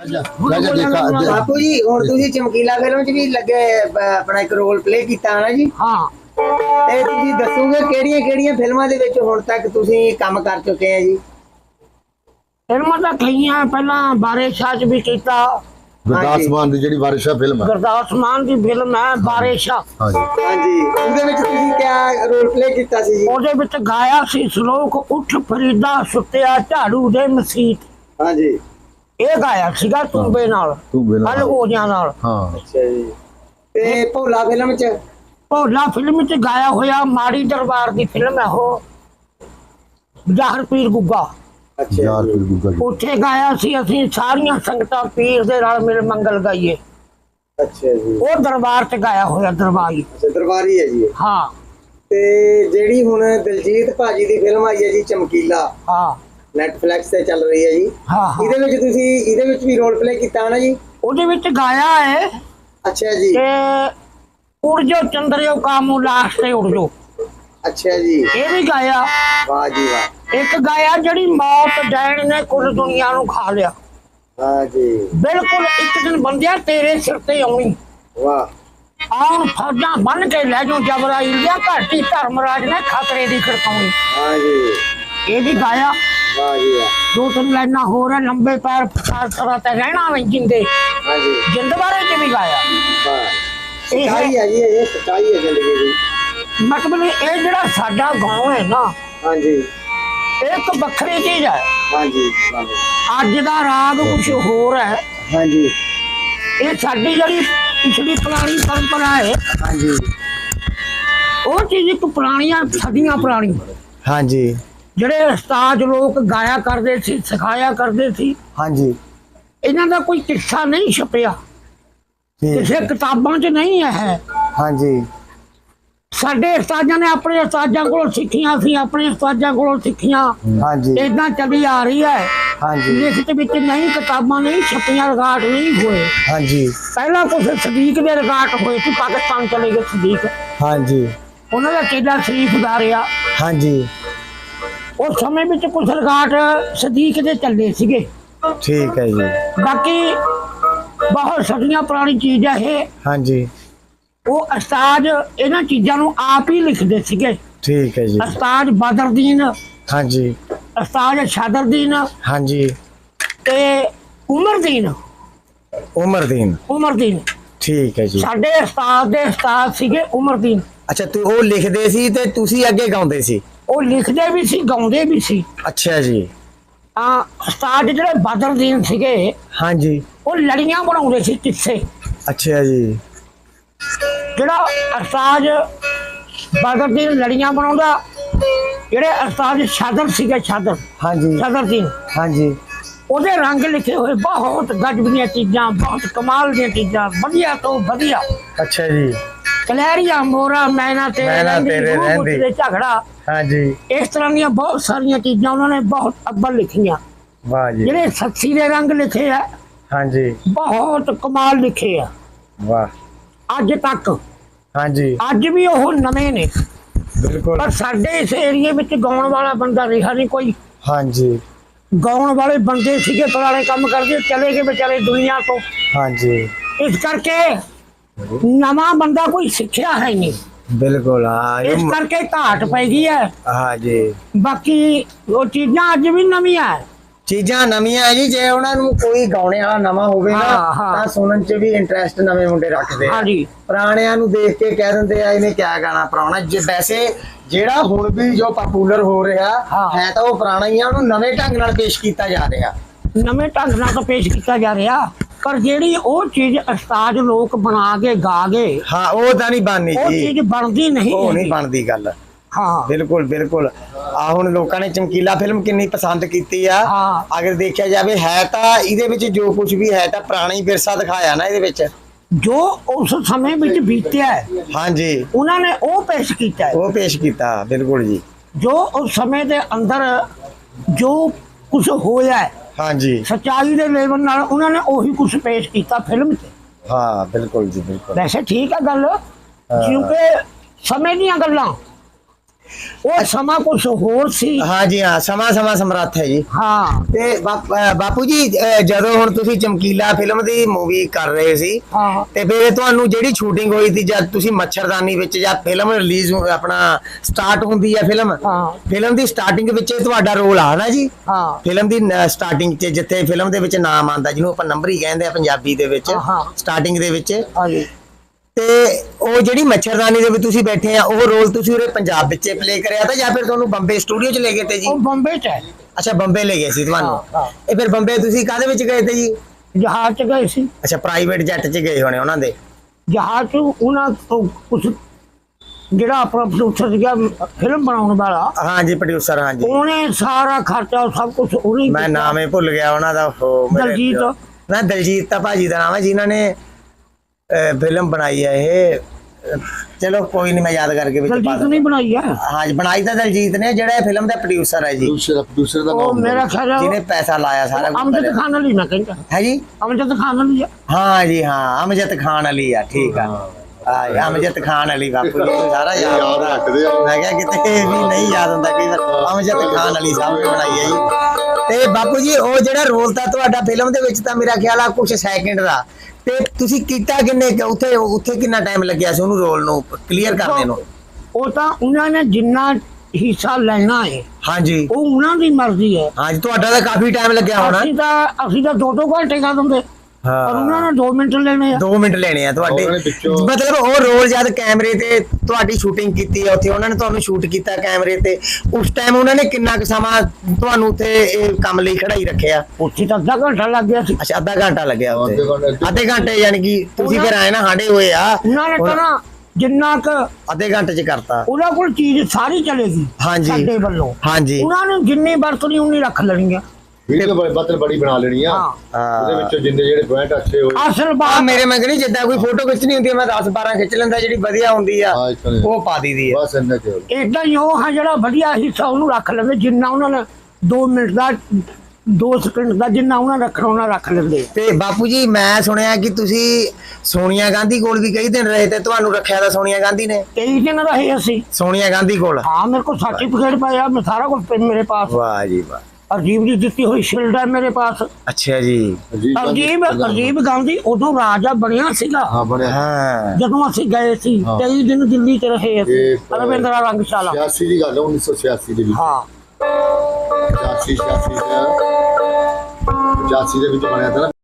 ਬਾਪੂ ਜੀ ਹੁਣ ਤੁਸੀਂ ਚਮਕੀਲਾ ਫਿਲਮ 'ਚ ਵੀ ਲੱਗੇ ਆਪਣਾ ਇੱਕ ਰੋਲ ਪਲੇ ਕੀਤਾ ਨਾ ਜੀ? ਹਾਂ। ਤੇ ਤੁਸੀਂ ਦੱਸੋਗੇ ਕਿਹੜੀਆਂ ਕਿਹੜੀਆਂ ਫਿਲਮਾਂ ਦੇ ਵਿੱਚ ਹੁਣ ਤੱਕ ਤੁਸੀਂ ਕੰਮ ਕਰ ਚੁੱਕੇ ਆ ਜੀ? ਫਿਲਮਾਂ ਤਾਂ ਕਈਆਂ ਪਹਿਲਾਂ ਬਾਰੇ ਸ਼ਾਹ ਚ ਵੀ ਕੀਤਾ। ਗੁਰਦਾਸ ਮਾਨ ਦੀ ਜਿਹੜੀ ਵਾਰਿਸ਼ਾ ਫਿਲਮ ਹੈ। ਗੁਰਦਾਸ ਮਾਨ ਦੀ ਫਿਲਮ ਹੈ ਬਾਰੇ ਸ਼ਾਹ। ਹਾਂਜੀ। ਹਾਂਜੀ। ਉਹਦੇ ਵਿੱਚ ਤੁਸੀਂ ਕਿਆ ਰੋਲ ਪਲੇ ਕੀਤਾ ਸੀ ਜੀ? ਉਹਦੇ ਵਿੱਚ ਗਾਇਆ ਸੀ ਸ਼ਲੋਕ ਉੱਠ ਫਰੀਦਾ ਸੁੱਤਿਆ ਝਾੜੂ ਦੇ ਮਸੀਤ। ਹਾਂਜੀ। ਇਹ ਗਾਇਆ ਸੀਗਾ ਤੂੰਬੇ ਨਾਲ ਤੂੰਬੇ ਨਾਲ। ਹਲਗੋਜਿਆਂ ਨਾਲ। ਹਾਂ। ਅੱਛਾ ਜੀ। ਤੇ ਭੋਲਾ ਫਿਲਮ 'ਚ? ਭੋਲਾ ਫਿਲਮ ਚ ਗਾਇਆ ਹੋਇਆ ਮਾੜੀ ਦਰਬਾਰ ਦੀ ਫਿਲਮ ਹੈ ਉਹ। ਜ਼ਾਹਰ ਪੀਰ ਗੁੱਗਾ ਅੱਛਾ ਉੱਥੇ ਗਾਇਆ ਸੀ ਅਸੀਂ ਸਾਰੀਆਂ ਸੰਗਤਾਂ ਪੀਰ ਦੇ ਨਾਲ ਮਿਲ ਮੰਗਲ ਗਾਈਏ। ਅੱਛਾ ਜੀ। ਉਹ ਦਰਬਾਰ ਚ ਗਾਇਆ ਹੋਇਆ ਦਰਬਾਰੀ। ਅੱਛਾ ਦਰਬਾਰੀ ਹੈ ਜੀ। ਹਾਂ। ਤੇ ਜਿਹੜੀ ਹੁਣ ਦਿਲਜੀਤ ਭਾਜੀ ਦੀ ਫਿਲਮ ਆਈ ਹੈ ਜੀ ਚਮਕੀਲਾ। ਹਾਂ। ਨੈਟਫਲਿਕਸ ਤੇ ਚੱਲ ਰਹੀ ਹੈ ਜੀ। ਹਾਂ ਹਾਂ। ਇਹਦੇ ਵਿੱਚ ਤੁਸੀਂ ਇਹਦੇ ਵਿੱਚ ਵੀ ਰੋਲ ਪਲੇ ਕੀਤਾ ਨਾ ਜੀ? ਉਹਦੇ ਵਿੱਚ ਗਾਇਆ ਹੈ। ਅੱਛਾ ਜੀ। ਕਿ ਉੜ ਜੋ ਚੰਦਰਿਓ ਕਾਮੂ ਲਾਸਟ ਤੇ ਉੜ ਜੋ ਅੱਛਾ ਜੀ। ਇਹ ਵੀ ਗਾਇਆ। ਵਾਹ ਜੀ ਵਾਹ। ਇੱਕ ਗਾਇਆ ਜਿਹੜੀ ਮੌਤ ਡੈਣ ਨੇ ਕੁੱਲ ਦੁਨੀਆ ਨੂੰ ਖਾ ਲਿਆ। ਵਾਹ ਜੀ। ਬਿਲਕੁਲ ਇੱਕ ਦਿਨ ਬੰਦਿਆ ਤੇਰੇ ਸਿਰ ਤੇ ਆਉਣੀ। ਵਾਹ। ਆਉਣ ਫੌਜਾਂ ਬੰਨ ਕੇ ਲੈ ਜਾਓ ਜਬਰਾਈਲ ਜਾਂ ਘਾਟੀ ਧਰਮਰਾਜ ਨੇ ਖਤਰੇ ਦੀ ਖੜਕਾਉਣੀ। ਹਾਂ ਜੀ। ਇਹ ਵੀ ਗਾਇਆ। ਵਾਹ ਜੀ ਵਾਹ ਦੋ ਤਿੰਨ ਲਾਈਨਾਂ ਹੋਰ ਹੈ ਲੰਬੇ ਪੈਰ ਫਸਾਰ ਕਰਾ ਤੇ ਰਹਿਣਾ ਵੇ ਜਿੰਦੇ। ਹਾਂ ਜੀ ਜਿੰਦ ਬਾਰੇ ਚ ਵੀ ਗਾਇਆ। ਵਾਹ ਇਹ ਹੈ। ਜੀ ਇਹ ਸੱਚਾਈ ਹੈ ਜ਼ਿੰਦਗੀ ਦੀ। ਮਤਲਬ ਇਹ ਜਿਹੜਾ ਸਾਡਾ ਗਾਉਂ ਹੈ ਨਾ ਹਾਂ ਜੀ ਇਹ ਇੱਕ ਵੱਖਰੀ ਚੀਜ਼ ਹੈ। ਹਾਂ ਜੀ। ਅੱਜ ਦਾ ਰਾਗ ਕੁਝ ਹੋਰ ਹੈ। ਹਾਂ ਜੀ ਇਹ ਸਾਡੀ ਜਿਹੜੀ ਪਿਛਲੀ ਪੁਰਾਣੀ ਪਰੰਪਰਾ ਹੈ ਹਾਂ ਜੀ ਉਹ ਚੀਜ਼ ਇੱਕ ਪੁਰਾਣੀਆਂ ਸਦੀਆਂ ਪੁਰਾਣੀ ਹਾਂ ਜੀ ਜਿਹੜੇ ਉਸਤਾਦ ਲੋਕ ਗਾਇਆ ਕਰਦੇ ਸੀ ਸਿਖਾਇਆ ਕਰਦੇ ਸੀ ਹਾਂ ਜੀ ਇਹਨਾਂ ਦਾ ਕੋਈ ਕਿੱਸਾ ਨਹੀਂ ਛਪਿਆ। ਕਿਸੇ ਕਿਤਾਬਾਂ 'ਚ ਨਹੀਂ ਹੈ। ਹਾਂ ਜੀ ਸਾਡੇ ਉਸਤਾਦਾਂ ਨੇ ਆਪਣੇ ਉਸਤਾਦਾਂ ਕੋਲੋਂ ਸਿੱਖੀਆਂ ਸੀ ਆਪਣੇ ਉਸਤਾਦਾਂ ਕੋਲੋਂ ਸਿੱਖੀਆਂ। ਹਾਂ ਜੀ ਇਦਾਂ ਚੱਲੀ ਆ ਰਹੀ ਹੈ। ਹਾਂ ਜੀ ਲਿਖਤ ਵਿੱਚ ਨਹੀਂ ਕਿਤਾਬਾਂ ਨਹੀਂ ਛਪੀਆਂ ਰਿਕਾਰਡ ਨਹੀਂ ਹੋਏ। ਹਾਂ ਜੀ ਪਹਿਲਾਂ ਕੁਝ ਸਦੀਕ ਦੇ ਰਿਕਾਰਡ ਹੋਏ ਸੀ ਪਾਕਿਸਤਾਨ ਚਲੇ ਗਏ ਸਦੀਕ। ਹਾਂ ਜੀ ਉਹਨਾਂ ਦਾ ਚੇਲਾ ਸ਼ਰੀਫ ਦਾ ਰਿਹਾ ਹਾਂ ਜੀ ਉਸ ਸਮੇਂ ਵਿੱਚ ਕੁਝ ਰਿਕਾਰਡ ਸਦੀਕ ਦੇ ਚੱਲੇ ਸੀਗੇ। ਠੀਕ ਹੈ ਜੀ। ਬਾਕੀ ਬਹੁਤ ਸਦੀਆਂ ਪੁਰਾਣੀ ਚੀਜ਼ ਹੈ ਇਹ। ਹਾਂ ਜੀ ਉਹ ਉਸਤਾਦ ਇਹਨਾਂ ਚੀਜ਼ਾਂ ਨੂੰ ਆਪ ਹੀ ਲਿਖਦੇ ਸੀਗੇ। ਠੀਕ ਹੈ ਜੀ। ਉਸਤਾਦ ਬਦਰਦੀਨ ਹਾਂ ਜੀ ਉਸਤਾਦ ਸ਼ਾਦਰਦੀਨ ਹਾਂ ਜੀ ਤੇ ਉਮਰਦੀਨ। ਉਮਰਦੀਨ। ਉਮਰਦੀਨ। ਠੀਕ ਹੈ ਜੀ। ਸਾਡੇ ਉਸਤਾਦ ਦੇ ਉਸਤਾਦ ਸੀਗੇ ਉਮਰਦੀਨ। ਅੱਛਾ ਤੇ ਉਹ ਲਿਖਦੇ ਸੀ ਤੇ ਤੁਸੀਂ ਅੱਗੇ ਗਾਉਂਦੇ ਸੀ? ਉਹ ਲਿਖਦੇ ਵੀ ਸੀ ਗਾਉਂਦੇ ਵੀ ਸੀ। ਅੱਛਾ ਜੀ। ਤਾਂ ਉਸਤਾਦ ਜਿਹੜੇ ਬਦਰਦੀਨ ਸੀਗੇ ਹਾਂ ਜੀ ਉਹ ਲੜੀਆਂ ਬਣਾਉਂਦੇ ਸੀ ਕਿੱਸੇ। ਅੱਛਾ ਜੀ। ਜਿਹੜਾ ਉਸਤਾਦ ਬਦਰਦੀਨ ਲੜੀਆਂ ਬਣਾਉਂਦਾ ਜਿਹੜੇ ਉਸਤਾਦ ਸ਼ਾਦਰ ਸੀਗੇ ਸ਼ਾਦਰ। ਹਾਂ ਜੀ ਸ਼ਾਦਰਦੀਨ ਹਾਂ ਜੀ ਉਹਦੇ ਰੰਗ ਲਿਖੇ ਹੋਏ ਬਹੁਤ ਗਜਬ ਦੀਆਂ ਚੀਜ਼ਾਂ ਬਹੁਤ ਕਮਾਲ ਦੀਆਂ ਚੀਜ਼ਾਂ ਵਧੀਆ ਤੋਂ ਵਧੀਆ। ਅੱਛਾ ਜੀ। ਕਲੈਰੀਆ ਮੋਰਾ ਮੈਨਾ ਤੇਰੇ ਮੈਨਾ ਰਹਿੰਦੀ, ਤੇਰੇ ਰਹਿੰਦੀ। ਝਗੜਾ। ਹਾਂ ਜੀ ਇਸ ਤਰ੍ਹਾਂ ਦੀਆਂ ਬਹੁਤ ਸਾਰੀਆਂ ਚੀਜ਼ਾਂ ਉਹਨਾਂ ਨੇ ਬਹੁਤ ਅੱਬਲ ਲਿਖੀਆਂ। ਵਾਹ ਜੀ। ਜਿਹੜੇ ਸੱਸੀ ਦੇ ਰੰਗ ਲਿਖੇ ਆ ਹਾਂ ਜੀ ਬਹੁਤ ਕਮਾਲ ਲਿਖੇ ਆ। ਵਾਹ। ਅੱਜ ਤੱਕ। ਹਾਂ ਜੀ ਅੱਜ ਵੀ ਉਹ ਨਵੇਂ ਨੇ। ਬਿਲਕੁਲ। ਪਰ ਸਾਡੇ ਇਸ ਏਰੀਏ ਵਿੱਚ ਗਾਉਣ ਵਾਲਾ ਬੰਦਾ ਰਿਹਾ ਨਹੀਂ ਕੋਈ। ਹਾਂ ਜੀ ਗਾਉਣ ਵਾਲੇ ਬੰਦੇ ਸੀਗੇ ਪੁਰਾਣੇ ਕੰਮ ਕਰਦੇ ਚਲੇ ਗਏ ਵਿਚਾਰੇ ਦੁਨੀਆ ਤੋਂ। ਹਾਂ ਜੀ ਇਸ ਕਰਕੇ ਨਵਾਂ ਬੰਦਾ ਕੋਈ ਸਿੱਖਿਆ ਹੈ ਨਹੀਂ। ਬਿਲਕੁਲ ਹਾਂ ਇਸ ਇਹ- ਕਰਕੇ ਘਾਟ ਪੈ ਗਈ ਹੈ। ਹਾਂ ਜੀ। ਬਾਕੀ ਉਹ ਚੀਜ਼ਾਂ ਅੱਜ ਵੀ ਨਵੀਆਂ ਹੈ। ਚੀਜ਼ਾਂ ਨਵੀਆਂ ਹੈ ਜੀ ਜੇ ਉਹਨਾਂ ਨੂੰ ਕੋਈ ਗਾਉਣੇ ਵਾਲਾ ਨਵਾਂ ਹੋਵੇ ਨਾ ਹਾਂ, ਹਾਂ। ਤਾਂ ਸੁਣਨ 'ਚ ਵੀ ਇੰਟਰਸਟ ਨਵੇਂ ਮੁੰਡੇ ਰੱਖਦੇ ਆ। ਹਾਂਜੀ ਪੁਰਾਣਿਆਂ ਨੂੰ ਦੇਖ ਕੇ ਕਹਿ ਦਿੰਦੇ ਆ ਇਹਨੇ ਕਿਆ ਗਾਣਾ ਪੁਰਾਣਾ ਜੇ ਵੈਸੇ ਜਿਹੜਾ ਹੁਣ ਵੀ ਜੋ ਪਪੂਲਰ ਹੋ ਰਿਹਾ ਹਾਂ। ਹੈ ਤਾਂ ਉਹ ਪੁਰਾਣਾ ਹੀ ਆ ਉਹਨੂੰ ਨਵੇਂ ਢੰਗ ਨਾਲ ਪੇਸ਼ ਕੀਤਾ ਜਾ ਰਿਹਾ। ਨਵੇਂ ਢੰਗ ਨਾਲ ਤਾਂ ਪੇਸ਼ ਕੀਤਾ ਜਾ ਰਿਹਾ। ਪਰ ਜਿਹੜੀ ਉਹ ਚੀਜ਼ ਉਸਤਾਦ ਲੋਕ ਬਣਾ ਕੇ ਗਾ ਗਏ ਹਾਂ ਉਹ ਤਾਂ ਨਹੀਂ ਬਣਨੀ ਉਹ ਜੀ। ਚੀਜ਼ ਬਣਦੀ ਨਹੀਂ ਉਹ ਨਹੀਂ ਹੈਗੀ। ਬਣਦੀ ਗੱਲ। ਹਾਂ। ਬਿਲਕੁਲ ਬਿਲਕੁਲ। ਆ ਹੁਣ ਲੋਕਾਂ ਨੇ ਚਮਕੀਲਾ ਫਿਲਮ ਕਿੰਨੀ ਪਸੰਦ ਕੀਤੀ ਆ। ਹਾਂ। ਅਗਰ ਦੇਖਿਆ ਜਾਵੇ ਹੈ ਤਾਂ ਇਹਦੇ ਵਿੱਚ ਜੋ ਕੁਝ ਵੀ ਹੈ ਤਾਂ ਪੁਰਾਣਾ ਹੀ ਵਿਰਸਾ ਦਿਖਾਇਆ ਨਾ ਇਹਦੇ ਵਿੱਚ। ਜੋ ਉਸ ਸਮੇਂ ਵਿੱਚ ਬੀਤਿਆ ਹੈ ਹਾਂਜੀ। ਉਹਨਾਂ ਨੇ ਉਹ ਪੇਸ਼ ਕੀਤਾ ਹੈ। ਉਹ ਪੇਸ਼ ਕੀਤਾ ਬਿਲਕੁਲ ਜੀ। ਜੋ ਉਸ ਸਮੇਂ ਦੇ ਅੰਦਰ ਜੋ ਕੁਝ ਹੋਇਆ ਹੈ ਹਾਂਜੀ। ਸੱਚਾਈ ਦੇ ਲੈਵਲ ਨਾਲ ਉਹਨਾਂ ਨੇ ਉਹੀ ਕੁਝ ਪੇਸ਼ ਕੀਤਾ ਫਿਲਮ 'ਚ ਹਾਂ ਬਿਲਕੁਲ ਜੀ ਬਿਲਕੁਲ। ਵੈਸੇ ਠੀਕ ਹੈ ਗੱਲ ਕਿਉਂਕਿ ਸਮੇਂ ਦੀਆਂ ਗੱਲਾਂ। ਉਹ ਸਮਾਂ ਕੁਝ ਹੋਰ ਸੀ। ਹਾਂ ਜੀ ਹਾਂ ਸਮਾਂ ਸਮਾਂ ਸਮਰੱਥ ਹੈ ਜੀ। ਹਾਂ। ਤੇ ਬਾਪ- ਅਹ ਬਾਪੂ ਜੀ ਅਹ ਜਦੋਂ ਹੁਣ ਤੁਸੀਂ ਚਮਕੀਲਾ ਫਿਲਮ ਦੀ ਮੂਵੀ ਕਰ ਰਹੇ ਸੀ ਹਾਂ। ਤੇ ਫਿਰ ਤੁਹਾਨੂੰ ਜਿਹੜੀ ਸ਼ੂਟਿੰਗ ਹੋਈ ਸੀ ਜਦ ਤੁਸੀਂ ਮੱਛਰਦਾਨੀ ਵਿੱਚ ਜਾਂ ਫਿਲਮ ਰਿਲੀਜ਼ ਆਪਣਾ ਸਟਾਰਟ ਹੁੰਦੀ ਹੈ ਫਿਲਮ ਹਾਂ। ਫਿਲਮ ਦੀ ਸਟਾਰਟਿੰਗ ਵਿੱਚ ਤੁਹਾਡਾ ਰੋਲ ਆ ਨਾ ਜੀ? ਹਾਂ। ਫਿਲਮ ਦੀ ਸਟਾਰਟਿੰਗ 'ਚ ਜਿੱਥੇ ਫਿਲਮ ਦੇ ਵਿੱਚ ਨਾਮ ਆਂਦਾ ਜਿਹਨੂੰ ਆਪਾਂ ਨੰਬਰ ਹੀ ਕਹਿੰਦੇ ਆ ਪੰਜਾਬੀ ਦੇ ਵਿੱਚ ਹਾਂ। ਸਟਾਰਟਿੰਗ ਦੇ ਵਿੱਚ ਹਾਂਜੀ। ਤੇ ਉਹ ਜਿਹੜੀ ਮੱਛਰਦਾਨੀ ਦੇ ਵਿੱਚ ਤੁਸੀਂ ਬੈਠੇ ਆ ਉਹ ਰੋਲ ਤੁਸੀਂ ਉਰੇ ਪੰਜਾਬ ਵਿੱਚ ਪਲੇ ਕਰਿਆ ਤਾਂ ਜਾਂ ਫਿਰ ਤੁਹਾਨੂੰ ਬੰਬੇ ਸਟੂਡੀਓ 'ਚ ਲੈ ਗਏ ਤੇ ਜੀ? ਉਹ ਬੰਬੇ ਚ ਹੈ। ਅੱਛਾ ਬੰਬੇ ਲੈ ਗਏ ਸੀ ਤੁਹਾਨੂੰ? ਹਾਂ। ਇਹ ਫਿਰ ਬੰਬੇ ਤੁਸੀਂ ਕਾਹਦੇ ਵਿੱਚ ਗਏ ਤੇ ਜੀ? ਜਹਾਜ਼ ਚ ਗਏ ਸੀ। ਅੱਛਾ ਪ੍ਰਾਈਵੇਟ ਜੈਟ 'ਚ ਗਏ ਹੋਣੇ ਉਹਨਾਂ ਦੇ। ਜਹਾਜ਼ ਚ ਉਹਨਾਂ ਤੋਂ ਕੁਝ ਜਿਹੜਾ ਆਪਣਾ ਪ੍ਰੋਡਿਊਸਰ ਸੀਗਾ ਫਿਲਮ ਬਣਾਉਣ ਵਾਲਾ। ਹਾਂ ਜੀ ਪ੍ਰੋਡਿਊਸਰ ਹਾਂ ਜੀ। ਉਹਨੇ ਸਾਰਾ ਖਰਚਾ ਸਭ ਕੁਝ ਉਹਨੇ ਮੈਂ ਕੀਤਾ। ਨਾਮ ਹੀ ਭੁੱਲ ਗਿਆ ਉਹਨਾਂ ਦਾ ਉਹ ਮੇਰੇ- ਦਲਜੀਤ। ਨਾ ਦਲਜੀਤ ਤਾਂ ਭਾਜੀ ਦਾ ਨਾਮ ਹੈ ਜਿਨ੍ਹਾਂ ਨੇ ਫਿਲਮ ਬਣਾਈ ਹੈ ਇਹ। ਚਲੋ ਕੋਈ ਨਹੀਂ ਮੈਂ ਯਾਦ ਕਰਕੇ ਵਿੱਚ ਪਾ ਦਲਜੀਤ ਦਿੰਦਾ। ਨਹੀਂ ਬਣਾਈ ਹੈ ਹਾਂ ਜੀ ਬਣਾਈ ਤਾਂ ਦਲਜੀਤ ਨੇ ਜਿਹੜਾ ਇਹ ਫਿਲਮ ਦਾ ਪ੍ਰੋਡਿਊਸਰ ਹੈ ਜੀ। ਦੂਸਰਾ ਦੂਸਰੇ ਦਾ ਉਹ ਨਾਮ ਮੇਰਾ ਖਿਆਲ ਹੈ ਜਿਹਨੇ ਪੈਸਾ ਲਾਇਆ ਸਾਰਾ ਅਮਜਦ ਕਰਿਆ। ਖਾਨ ਅਲੀ ਨਾ ਕਹਿੰਦਾ ਹੈ ਜੀ? ਅਮਜਦ ਖਾਨ ਅਲੀ ਆ। ਹਾਂ ਜੀ ਹਾਂ ਅਮਜਦ ਖਾਨ ਅਲੀ ਆ ਠੀਕ ਆ। ਹਾਂ। ਜੀ, ਅਮਜਦ ਖਾਨ ਅਲੀ ਬਾਪੂ ਜੀ ਨੂੰ ਸਾਰਾ ਯਾਦ ਯਾਦ ਰੱਖਦੇ ਆ। ਮੈਂ ਕਿਹਾ ਕਿਤੇ ਵੀ ਨਹੀਂ ਯਾਦ ਹੁੰਦਾ ਕਈ ਵਾਰ ਅਮਜਦ ਖਾਨ ਅਲੀ ਸਾਹਿਬ ਨੇ ਬਣਾਈ ਹੈ ਜੀ। ਤੇ ਬਾਪੂ ਜੀ ਉਹ ਜਿਹੜਾ ਰੋਲ ਤਾਂ ਤੁਹਾਡਾ ਫਿਲਮ ਦੇ ਵਿੱਚ ਤਾਂ ਮੇਰਾ ਖਿਆਲ ਆ ਕੁਝ ਸੈਕਿੰਡ ਦਾ। ਤੇ ਤੁਸੀਂ ਕੀਤਾ ਕਿੰਨੇ ਉੱਥੇ ਉੱਥੇ ਕਿੰਨਾ ਟਾਈਮ ਲੱਗਿਆ ਸੀ ਉਹਨੂੰ ਰੋਲ ਨੂੰ? ਕਲੀਅਰ ਕਰਨੇ ਨੂੰ? ਉਹ ਤਾਂ ਉਹਨਾਂ ਨੇ ਜਿੰਨਾ ਹਿੱਸਾ ਲੈਣਾ ਹੈ ਹਾਂਜੀ। ਉਹ ਉਹਨਾਂ ਦੀ ਮਰਜ਼ੀ ਹੈ। ਹਾਂਜੀ ਤੁਹਾਡਾ ਤਾਂ ਕਾਫੀ ਟਾਈਮ ਲੱਗਿਆ ਹੋਣਾ। ਅਸੀਂ ਤਾਂ ਅਸੀਂ ਤਾਂ ਦੋ ਦੋ ਘੰਟੇ ਕਰ ਦਿੰਦੇ। ਪਰ ਉਹਨਾਂ ਨੇ 2 ਮਿੰਟ ਲੈਣੇ ਆ। 2 ਮਿੰਟ ਲੈਣੇ ਆ ਤੁਹਾਡੇ। ਉਹਨਾਂ ਨੇ ਪਿੱਛੋਂ- ਮਤਲਬ ਉਹ ਰੋਲ ਜਦ ਕੈਮਰੇ ਤੇ ਤੁਹਾਡੀ ਸ਼ੂਟਿੰਗ ਕੀਤੀ ਹੈ ਉੱਥੇ ਉਹਨਾਂ ਨੇ ਤੁਹਾਨੂੰ ਸ਼ੂਟ ਕੀਤਾ ਕੈਮਰੇ ਤੇ। ਉਸ ਟਾਈਮ ਉਹਨਾਂ ਨੇ ਕਿੰਨਾ ਕੁ ਸਮਾਂ ਤੁਹਾਨੂੰ ਉੱਥੇ ਇਹ ਕੰਮ ਲਈ ਖੜਾਈ ਰੱਖਿਆ? ਉੱਥੇ ਤਾਂ ਅੱਧਾ ਘੰਟਾ ਲੱਗ ਗਿਆ ਸੀ। ਅੱਛਾ ਅੱਧਾ ਘੰਟਾ ਲੱਗਿਆ ਉੱਥੇ। ਅੱਧੇ ਘੰਟੇ- ਅੱਧੇ ਘੰਟੇ ਯਾਨੀ ਕਿ ਤੁਸੀਂ ਫਿਰ ਆਏ ਨਾ ਹਾਂਡੇ ਹੋਏ ਆ। ਉਹਨਾਂ ਨੇ ਕਹਣਾ ਜਿੰਨਾ ਕ ਅੱਧੇ ਘੰਟੇ ਚ ਕਰਤਾ। ਉਹਨਾਂ ਕੋਲ ਚੀਜ਼ ਸਾਰੀ ਚਲੇਗੀ ਹਾਂਜੀ। ਸਾਡੇ ਵੱਲੋਂ। ਹਾਂਜੀ। ਉਹਨਾਂ ਨੇ ਜਿੰਨੀ ਵਰਤਣੀ ਉਨੀ ਰੱਖ ਲੈਣੀ ਆ। ਵੀਡੀਓ ਬੜੀ ਬਤਲ ਬੜੀ ਬਣਾ ਲੈਣੀ ਆ। ਹਾਂ। ਉਹਦੇ ਵਿੱਚੋਂ ਜਿੰਨੇ ਜਿਹੜੇ ਪੁਆਇੰਟ ਅੱਛੇ ਹੋਏ। ਅਸਲ ਬਾਤ ਮੇਰੇ ਮੈਂ ਕਹਿੰਦੀ ਜਿੱਦਾਂ ਕੋਈ ਫੋਟੋ ਖਿੱਚਣੀ ਹੁੰਦੀ ਮੈਂ 10 12 ਖਿੱਚ ਲੈਂਦਾ ਜਿਹੜੀ ਵਧੀਆ ਹੁੰਦੀ ਆ। ਉਹ ਪਾ ਦਈਦੀ ਆ। ਬਸ ਇੰਨਾ ਕਿ ਇਦਾਂ ਹੀ ਉਹ ਹੈ ਜਿਹੜਾ ਵਧੀਆ ਹਿੱਸਾ ਉਹਨੂੰ ਰੱਖ ਲੈਂਦੇ ਜਿੰਨਾ ਉਹਨਾਂ ਨੇ 2 ਮਿੰਟ ਦਾ 2 ਸਕਿੰਟ ਦਾ ਜਿੰਨਾ ਉਹਨਾਂ ਰੱਖਣਾ ਉਹਨਾਂ ਰੱਖ ਲੈਂਦੇ। ਤੇ ਬਾਪੂ ਜੀ ਮੈਂ ਸੁਣਿਆ ਕਿ ਤੁਸੀਂ ਸੋਨੀਆ ਗਾਂਧੀ ਕੋਲ ਵੀ ਕਈ ਦਿਨ ਰਹੇ ਤੇ ਤੁਹਾਨੂੰ ਰੱਖਿਆ ਤਾਂ ਸੋਨੀਆ ਗਾਂਧੀ ਨੇ? ਕਈ ਦਿਨ ਰਹੇ ਅਸੀਂ। ਸੋਨੀਆ ਗਾਂਧੀ ਕੋਲ? ਹਾਂ ਮੇਰੇ ਕੋਲ ਸਰਟੀਫਿਕੇਟ ਪਾਇਆ ਮੈਂ ਸਾਰਾ ਕੁਝ ਮੇਰੇ ਪਾਸ। ਵਾਹ ਜੀ ਵਾਹ। ਅਰਜੀਬ ਦੀ ਦਿੱਤੀ ਹੋਈ ਸ਼ਿਲਡ ਹੈ ਮੇਰੇ ਪਾਸ। ਅੱਛਾ ਜੀ। ਅਰਜੀਬ ਅਰਜੀਬ ਗਾਂਧੀ ਉਦੋਂ ਰਾਜਾ ਬਣਿਆ ਸੀਗਾ। ਹਾਂ ਬਣਿਆ। ਹਾਂ। ਜਦੋਂ ਅਸੀਂ ਗਏ ਸੀ। 23 ਦਿਨ ਦਿੱਲੀ 'ਚ ਰਹੇ ਅਸੀਂ ਰਵਿੰਦਰਾ ਰੰਗਸ਼ਾਲਾ। 86 ਦੀ ਗੱਲ ਹੈ 1986 ਦੇ ਵਿੱਚ। ਹਾਂ। 86 86 ਦੇ 85 ਦੇ ਵਿੱਚ ਬਣਿਆ ਤਾਂ